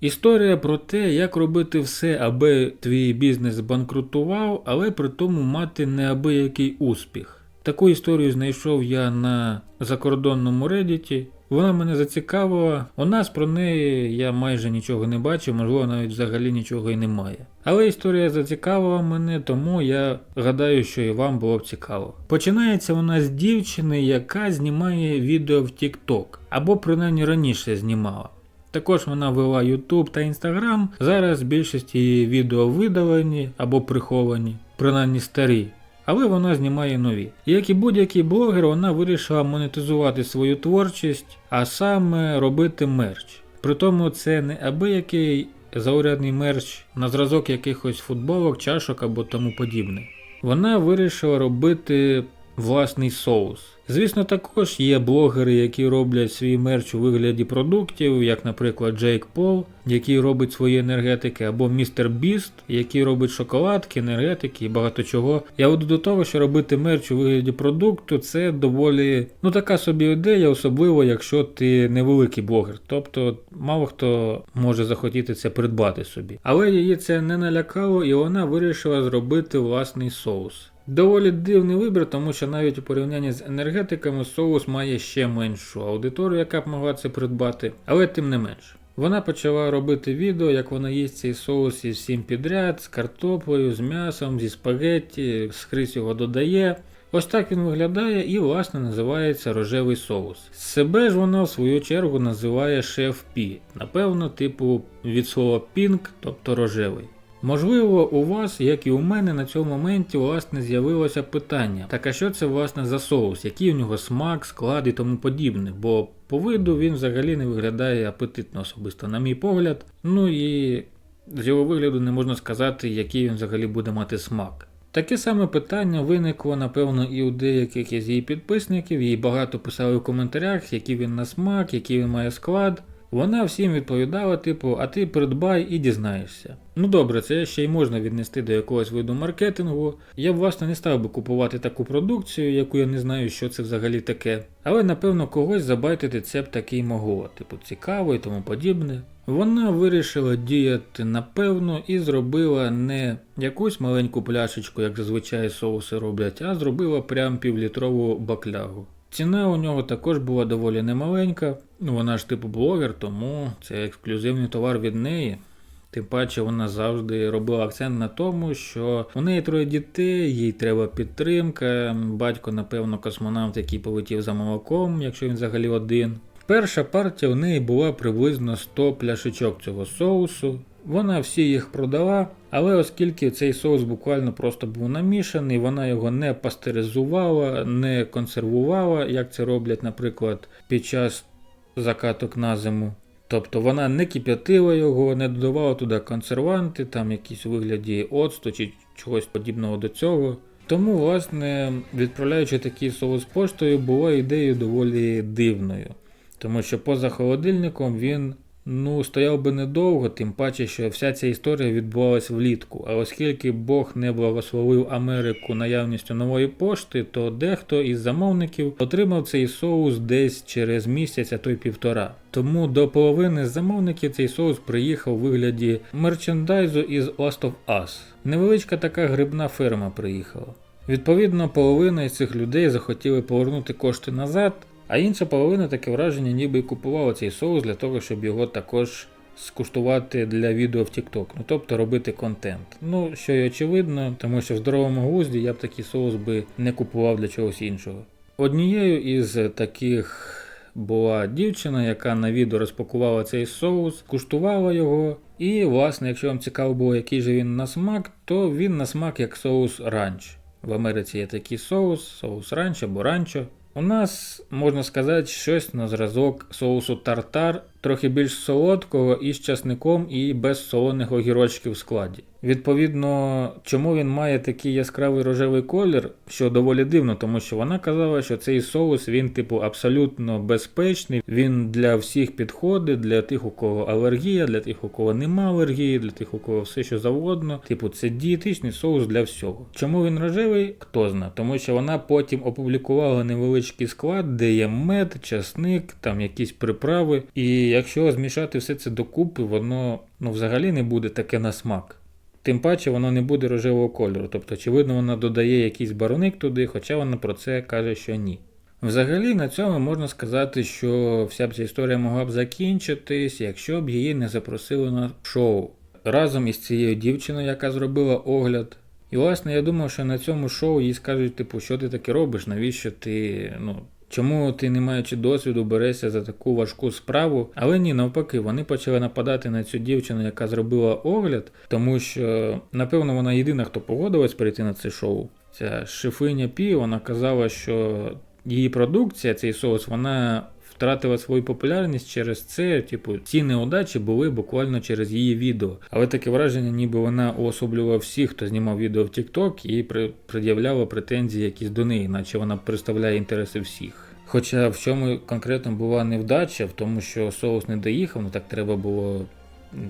Історія про те, як робити все, аби твій бізнес збанкрутував, але при тому мати неабиякий успіх. Таку історію знайшов я на закордонному Reddit. Вона мене зацікавила. У нас про неї я майже нічого не бачив, можливо, навіть взагалі нічого і немає. Але історія зацікавила мене, тому я гадаю, що і вам було б цікаво. Починається вона з дівчини, яка знімає відео в TikTok, або принаймні раніше знімала. Також вона вела YouTube та Instagram. Зараз більшість її відео видалені або приховані, принаймні старі. Але вона знімає нові. Як і будь-який блогер, вона вирішила монетизувати свою творчість, а саме робити мерч. Притому це не абиякий заурядний мерч на зразок якихось футболок, чашок або тому подібне. Вона вирішила робити власний соус. Звісно, також є блогери, які роблять свій мерч у вигляді продуктів, як, наприклад, Джейк Пол, який робить свої енергетики, або Містер Біст, який робить шоколадки, енергетики і багато чого. Я веду до того, що робити мерч у вигляді продукту це доволі ну така собі ідея, особливо якщо ти невеликий блогер. Тобто мало хто може захотіти це придбати собі. Але її це не налякало, і вона вирішила зробити власний соус. Доволі дивний вибір, тому що навіть у порівнянні з енергетиками соус має ще меншу аудиторію, яка б могла це придбати, але тим не менш. Вона почала робити відео, як вона їсть цей соус із всім підряд, з картоплею, з м'ясом, зі спагетті, скрізь його додає. Ось так він виглядає і, власне, називається рожевий соус. Себе ж вона в свою чергу називає шеф Пі. Напевно, типу від слова пінк, тобто рожевий. Можливо, у вас, як і у мене, на цьому моменті власне з'явилося питання: так а що це власне за соус, який у нього смак, склад і тому подібне, бо по виду він взагалі не виглядає апетитно особисто, на мій погляд. Ну і з його вигляду не можна сказати, який він взагалі буде мати смак. Таке саме питання виникло, напевно, і у деяких із її підписників, їй багато писали в коментарях, який він на смак, який він має склад. Вона всім відповідала, типу, а ти придбай і дізнаєшся. Ну добре, це ще й можна віднести до якогось виду маркетингу. Я б власне не став би купувати таку продукцію, яку я не знаю, що це взагалі таке. Але напевно когось забайтити це б таки й могло, типу цікаво і тому подібне. Вона вирішила діяти напевно і зробила не якусь маленьку пляшечку, як зазвичай соуси роблять, а зробила прям півлітрову баклягу. Ціна у нього також була доволі немаленька. Ну вона ж типу блогер, тому це ексклюзивний товар від неї. Тим паче вона завжди робила акцент на тому, що у неї троє дітей, їй треба підтримка. Батько, напевно, космонавт, який полетів за молоком, якщо він взагалі один. Перша партія у неї була приблизно 100 пляшечок цього соусу. Вона всі їх продала, але оскільки цей соус буквально просто був намішаний, вона його не пастеризувала, не консервувала, як це роблять, наприклад, під час закаток на зиму. Тобто вона не кип'ятила його, не додавала туди консерванти, там якісь у вигляді оцту чи чогось подібного до цього. Тому, власне, відправляючи такий соус поштою, була ідеєю доволі дивною. Тому що поза холодильником він ну, стояв би недовго, тим паче, що вся ця історія відбувалась влітку. А оскільки Бог не благословив Америку наявністю нової пошти, то дехто із замовників отримав цей соус десь через місяць, а то й півтора. Тому до половини замовників цей соус приїхав у вигляді мерчендайзу із Last of Us. Невеличка така грибна ферма приїхала. Відповідно, половина із цих людей захотіли повернути кошти назад, а інша половина таке враження ніби й купувала цей соус для того, щоб його також скуштувати для відео в TikTok, ну тобто робити контент. Ну, що й очевидно, тому що в здоровому глузді я б такий соус би не купував для чогось іншого. Однією із таких була дівчина, яка на відео розпакувала цей соус, куштувала його. І, власне, якщо вам цікаво було, який же він на смак, то він на смак як соус ранч. В Америці є такий соус, соус ранч або ранчо. У нас, можна сказати, щось на зразок соусу тартар, трохи більш солодкого і з часником, і без солоних огірочків в складі. Відповідно, чому він має такий яскравий рожевий колір, що доволі дивно, тому що вона казала, що цей соус він, типу, абсолютно безпечний. Він для всіх підходить, для тих, у кого алергія, для тих, у кого нема алергії, для тих, у кого все що завгодно. Типу, це дієтичний соус для всього. Чому він рожевий? Хто зна. Тому що вона потім опублікувала невеличкий склад, де є мед, часник, там якісь приправи. І якщо змішати все це докупи, воно ну взагалі не буде таке на смак. Тим паче воно не буде рожевого кольору. Тобто, очевидно, вона додає якийсь бароник туди, хоча вона про це каже, що ні. Взагалі, на цьому можна сказати, що вся б ця історія могла б закінчитись, якщо б її не запросили на шоу разом із цією дівчиною, яка зробила огляд. І власне я думав, що на цьому шоу їй скажуть, типу, що ти таке робиш, навіщо ти, ну. Чому ти, не маючи досвіду, берешся за таку важку справу? Але ні, навпаки, вони почали нападати на цю дівчину, яка зробила огляд, тому що, напевно, вона єдина, хто погодилась прийти на це шоу. Ця шифиня Пі, вона казала, що її продукція, цей соус, вона втратила свою популярність через це. Типу, ці неудачі були буквально через її відео. Але таке враження, ніби вона уособлювала всіх, хто знімав відео в TikTok і пред'являла претензії якісь до неї, наче вона представляє інтереси всіх. Хоча в чому конкретно була невдача, в тому, що соус не доїхав, ну так треба було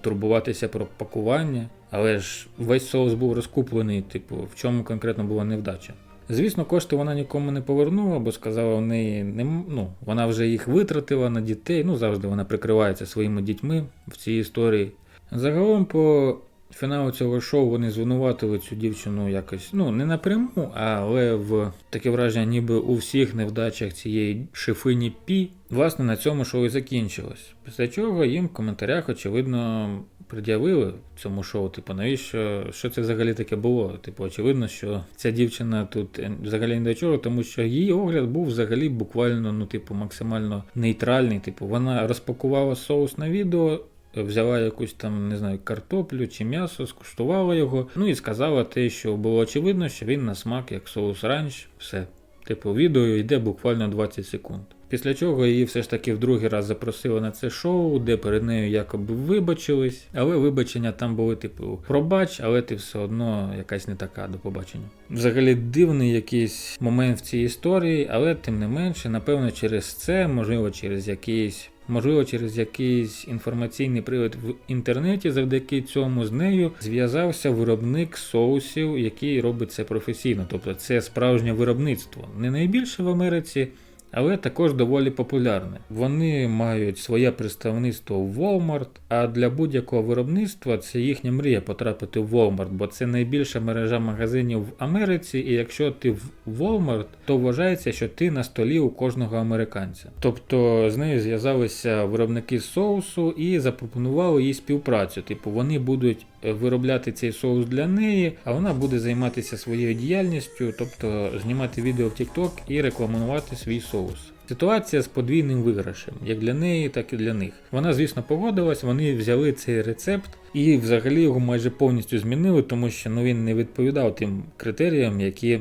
турбуватися про пакування, але ж весь соус був розкуплений, типу, в чому конкретно була невдача. Звісно, кошти вона нікому не повернула, бо сказала, в неї не ну, вона вже їх витратила на дітей. Ну завжди вона прикривається своїми дітьми в цій історії. Загалом, по фіналу цього шоу вони звинуватили цю дівчину якось, ну не напряму, але в таке враження, ніби у всіх невдачах цієї шифині Пі. Власне, на цьому шоу і закінчилось. Після чого їм в коментарях, очевидно, пред'явили цьому шоу, типу, навіщо що це взагалі таке було? Типу, очевидно, що ця дівчина тут е, взагалі не до чого, тому що її огляд був взагалі буквально, ну, типу, максимально нейтральний. Типу, вона розпакувала соус на відео. Взяла якусь там, не знаю, картоплю чи м'ясо, скуштувала його, ну і сказала те, що було очевидно, що він на смак як соус ранч, все. Типу, відео йде буквально 20 секунд. Після чого її все ж таки в другий раз запросили на це шоу, де перед нею якоби вибачились, але вибачення там були, типу, пробач, але ти все одно якась не така до побачення. Взагалі дивний якийсь момент в цій історії, але тим не менше, напевно, через це, можливо, через якийсь. Можливо, через якийсь інформаційний привід в інтернеті завдяки цьому з нею зв'язався виробник соусів, який робить це професійно. Тобто це справжнє виробництво. Не найбільше в Америці, але також доволі популярне. Вони мають своє представництво в Walmart, а для будь-якого виробництва це їхня мрія потрапити в Walmart, бо це найбільша мережа магазинів в Америці, і якщо ти в Walmart, то вважається, що ти на столі у кожного американця. Тобто з нею зв'язалися виробники соусу і запропонували їй співпрацю. Типу, вони будуть е, виробляти цей соус для неї, а вона буде займатися своєю діяльністю, тобто знімати відео в TikTok і рекламувати свій соус. Ситуація з подвійним виграшем, як для неї, так і для них. Вона, звісно, погодилась, вони взяли цей рецепт і взагалі його майже повністю змінили, тому що ну, він не відповідав тим критеріям, які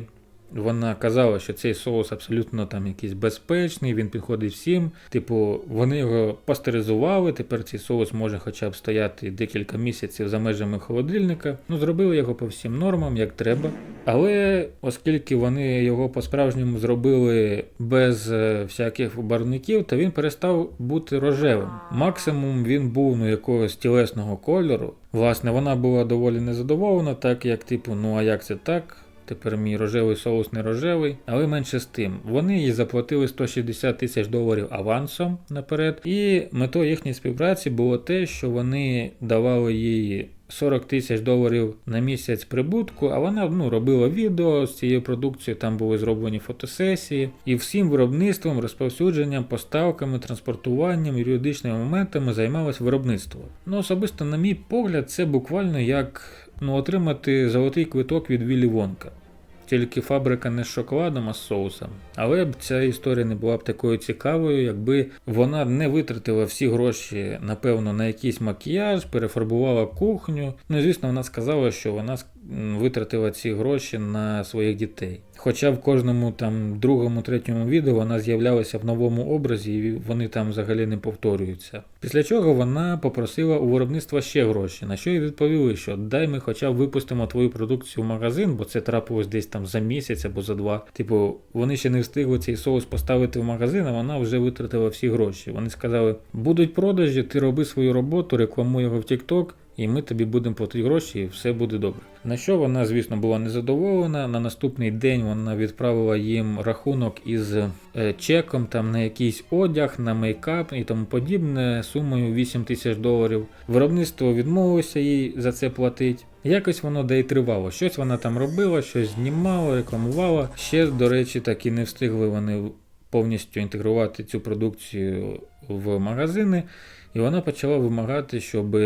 вона казала, що цей соус абсолютно там якийсь безпечний, він підходить всім. Типу, вони його пастеризували. Тепер цей соус може хоча б стояти декілька місяців за межами холодильника. Ну, зробили його по всім нормам, як треба. Але оскільки вони його по-справжньому зробили без е, всяких барвників, то він перестав бути рожевим. Максимум він був ну, якогось тілесного кольору. Власне, вона була доволі незадоволена, так як, типу, ну а як це так? Тепер мій рожевий соус не рожевий, але менше з тим. Вони їй заплатили 160 тисяч доларів авансом наперед, і метою їхньої співпраці було те, що вони давали їй 40 тисяч доларів на місяць прибутку, а вона ну, робила відео з цією продукцією, там були зроблені фотосесії, і всім виробництвом, розповсюдженням, поставками, транспортуванням, юридичними моментами займалось виробництво. Ну, особисто, на мій погляд, це буквально як ну, отримати золотий квиток від Віллі Вонка. Тільки фабрика не з шоколадом, а з соусом. Але б ця історія не була б такою цікавою, якби вона не витратила всі гроші, напевно, на якийсь макіяж, перефарбувала кухню. Ну звісно, вона сказала, що вона витратила ці гроші на своїх дітей. Хоча в кожному там другому, третьому відео вона з'являлася в новому образі, і вони там взагалі не повторюються. Після чого вона попросила у виробництва ще гроші, на що їй відповіли, що дай ми хоча б випустимо твою продукцію в магазин, бо це трапилось десь там за місяць або за два. Типу, вони ще не встигли цей соус поставити в магазин, а вона вже витратила всі гроші. Вони сказали: будуть продажі, ти роби свою роботу, рекламуй його в TikTok, і ми тобі будемо платити гроші, і все буде добре. На що вона, звісно, була незадоволена. На наступний день вона відправила їм рахунок із е, чеком там на якийсь одяг, на мейкап і тому подібне, сумою 8 тисяч доларів. Виробництво відмовилося їй за це платити. Якось воно де й тривало. Щось вона там робила, щось знімала, рекламувала. Ще, до речі, так і не встигли вони повністю інтегрувати цю продукцію в магазини. І вона почала вимагати, щоб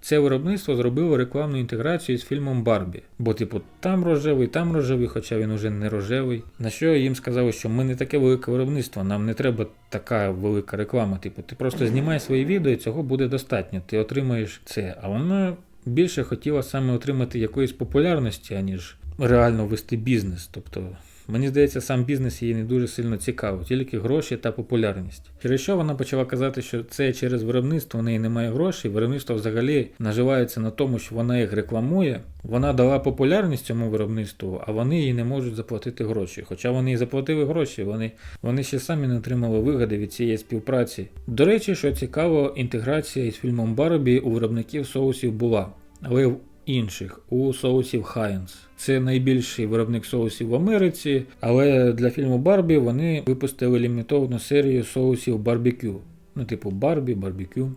це виробництво зробило рекламну інтеграцію з фільмом Барбі. Бо, типу, там рожевий, там рожевий, хоча він уже не рожевий. На що їм сказали, що ми не таке велике виробництво, нам не треба така велика реклама. Типу, ти просто знімай свої відео, і цього буде достатньо. Ти отримаєш це. А вона більше хотіла саме отримати якоїсь популярності, аніж реально вести бізнес. Тобто. Мені здається, сам бізнес її не дуже сильно цікавий, тільки гроші та популярність. Через що вона почала казати, що це через виробництво в неї немає грошей. Виробництво взагалі наживається на тому, що вона їх рекламує. Вона дала популярність цьому виробництву, а вони їй не можуть заплатити гроші. Хоча вони і заплатили гроші, вони, вони ще самі не отримали вигоди від цієї співпраці. До речі, що цікаво, інтеграція із фільмом Барбі у виробників соусів була. Але інших у соусів Heinz. Це найбільший виробник соусів в Америці, але для фільму Барбі вони випустили лімітовану серію соусів барбекю. Ну, типу Барбі, барбекю.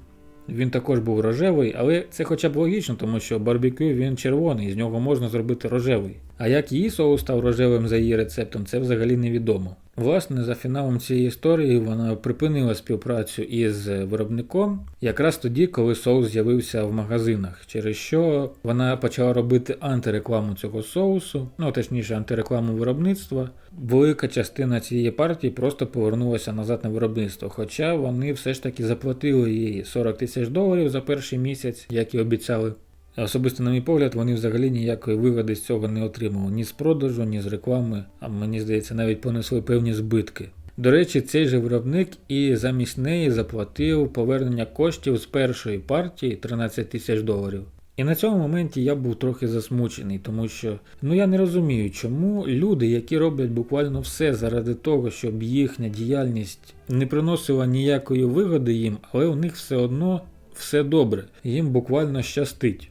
Він також був рожевий, але це хоча б логічно, тому що барбекю він червоний, з нього можна зробити рожевий. А як її соус став рожевим за її рецептом, це взагалі невідомо. Власне, за фіналом цієї історії вона припинила співпрацю із виробником якраз тоді, коли соус з'явився в магазинах, через що вона почала робити антирекламу цього соусу, ну точніше, антирекламу виробництва. Велика частина цієї партії просто повернулася назад на виробництво, хоча вони все ж таки заплатили їй 40 тисяч доларів за перший місяць, як і обіцяли. Особисто, на мій погляд, вони взагалі ніякої вигоди з цього не отримали ні з продажу, ні з реклами, а мені здається, навіть понесли певні збитки. До речі, цей же виробник і замість неї заплатив повернення коштів з першої партії 13 тисяч доларів. І на цьому моменті я був трохи засмучений, тому що ну я не розумію, чому люди, які роблять буквально все заради того, щоб їхня діяльність не приносила ніякої вигоди їм, але у них все одно все добре, їм буквально щастить.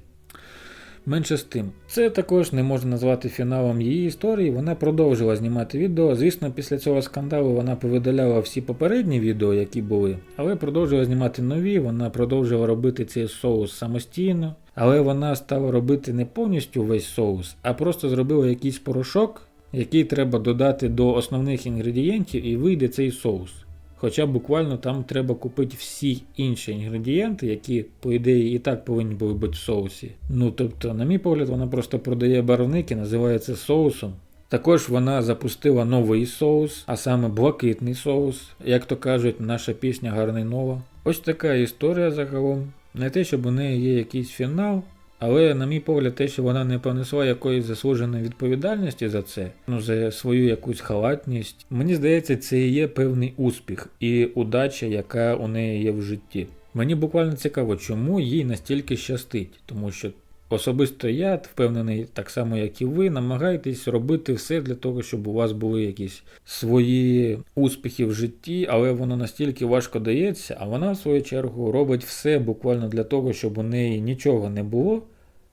Менше з тим, це також не можна назвати фіналом її історії. Вона продовжила знімати відео. Звісно, після цього скандалу вона повидаляла всі попередні відео, які були, але продовжила знімати нові. Вона продовжила робити цей соус самостійно, але вона стала робити не повністю весь соус, а просто зробила якийсь порошок, який треба додати до основних інгредієнтів, і вийде цей соус. Хоча буквально там треба купити всі інші інгредієнти, які, по ідеї, і так повинні були бути в соусі. Ну тобто, на мій погляд, вона просто продає барвники, називає це соусом. Також вона запустила новий соус, а саме блакитний соус, як то кажуть, наша пісня гарний нова. Ось така історія загалом. Не те, щоб у неї є якийсь фінал, але, на мій погляд, те, що вона не понесла якоїсь заслуженої відповідальності за це, ну за свою якусь халатність, мені здається, це і є певний успіх і удача, яка у неї є в житті. Мені буквально цікаво, чому їй настільки щастить, тому що особисто я впевнений, так само як і ви, намагаєтесь робити все для того, щоб у вас були якісь свої успіхи в житті, але воно настільки важко дається, а вона в свою чергу робить все буквально для того, щоб у неї нічого не було,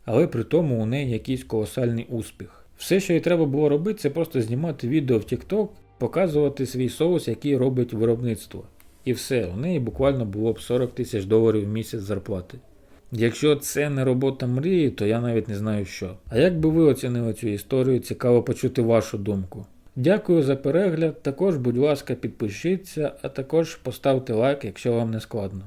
але при тому у неї якийсь колосальний успіх. Все, що їй треба було робити, це просто знімати відео в TikTok, показувати свій соус, який робить виробництво. І все, у неї буквально було б 40 тисяч доларів в місяць зарплати. Якщо це не робота мрії, то я навіть не знаю що. А як би ви оцінили цю історію, цікаво почути вашу думку. Дякую за перегляд. Також, будь ласка, підпишіться, а також поставте лайк, якщо вам не складно.